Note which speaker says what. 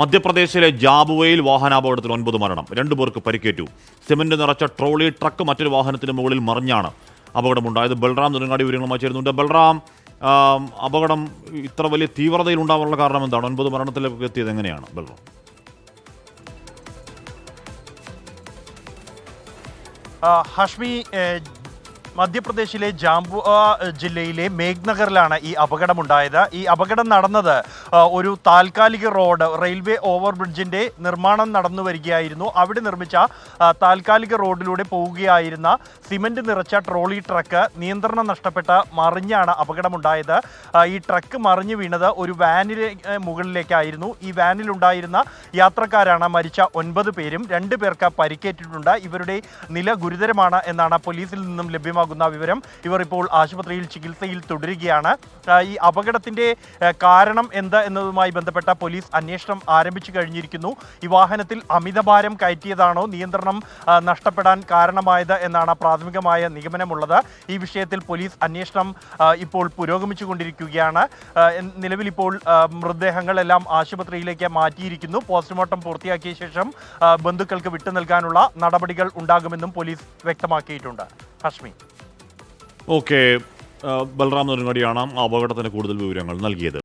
Speaker 1: മധ്യപ്രദേശിലെ ജാബുവയിൽ വാഹനാപകടത്തിൽ ഒൻപത് മരണം. രണ്ടു പേർക്ക് പരിക്കേറ്റു. സിമന്റ് നിറച്ച ട്രോളി ട്രക്ക് മറ്റൊരു വാഹനത്തിന് മുകളിൽ മറിഞ്ഞാണ് അപകടമുണ്ടായത്. ബൽറാം നെടുങ്ങാടി വിവരങ്ങളുമായി ചേരുന്നുണ്ട്. ബൽറാം അപകടം ഇത്ര വലിയ തീവ്രതയിൽ ഉണ്ടാവാനുള്ള കാരണം എന്താണ്? ഒൻപത് മരണത്തിലേക്ക് എത്തിയത് എങ്ങനെയാണ് ബൽറാം?
Speaker 2: ഹഷ്മി മധ്യപ്രദേശിലെ ജാംബു ആ, ജില്ലയിലെ മേഘ്നഗറിലാണ് ഈ അപകടമുണ്ടായത്. ഈ അപകടം നടന്നത് ഒരു താൽക്കാലിക റോഡ് റെയിൽവേ ഓവർ ബ്രിഡ്ജിന്റെ നിർമ്മാണം നടന്നു വരികയായിരുന്നു. അവിടെ നിർമ്മിച്ച താൽക്കാലിക റോഡിലൂടെ പോവുകയായിരുന്ന സിമന്റ് നിറച്ച ട്രോളി ട്രക്ക് നിയന്ത്രണം നഷ്ടപ്പെട്ട മറിഞ്ഞാണ് അപകടമുണ്ടായത്. ഈ ട്രക്ക് മറിഞ്ഞു വീണത് ഒരു വാനിലെ മുകളിലേക്കായിരുന്നു. ഈ വാനിലുണ്ടായിരുന്ന യാത്രക്കാരാണ് മരിച്ച ഒൻപത് പേരും. രണ്ട് പേർക്ക് പരിക്കേറ്റിട്ടുണ്ട്. ഇവരുടെ നില ഗുരുതരമാണ് എന്നാണ് പോലീസിൽ നിന്നും ലഭ്യമാകുന്ന വിവരം ഇവർ ഇപ്പോൾ ആശുപത്രിയിൽ ചികിത്സയിൽ തുടരുകയാണ്. ഈ അപകടത്തിന്റെ കാരണം എന്ത് എന്നതുമായി ബന്ധപ്പെട്ട പോലീസ് അന്വേഷണം ആരംഭിച്ചു കഴിഞ്ഞിരിക്കുന്നു. ഈ വാഹനത്തിൽ അമിതഭാരം കയറ്റിയതാണോ നിയന്ത്രണം നഷ്ടപ്പെടാൻ കാരണമായത് എന്നാണ് പ്രാഥമികമായ നിഗമനമുള്ളത്. ഈ വിഷയത്തിൽ പോലീസ് അന്വേഷണം ഇപ്പോൾ പുരോഗമിച്ചുകൊണ്ടിരിക്കുകയാണ്. നിലവിൽ ഇപ്പോൾ മൃതദേഹങ്ങളെല്ലാം ആശുപത്രിയിലേക്ക് മാറ്റിയിരിക്കുന്നു. പോസ്റ്റ്മോർട്ടം പൂർത്തിയാക്കിയ ശേഷം ബന്ധുക്കൾക്ക് വിട്ടു നൽകാനുള്ള നടപടികൾ ഉണ്ടാകുമെന്നും പോലീസ് വ്യക്തമാക്കിയിട്ടുണ്ട്. ഹഷ്മി.
Speaker 1: ഓക്കെ ബൽറാം നെടുങ്ങാടിയാണ് അപകടത്തിന് കൂടുതൽ വിവരങ്ങൾ നൽകിയത്.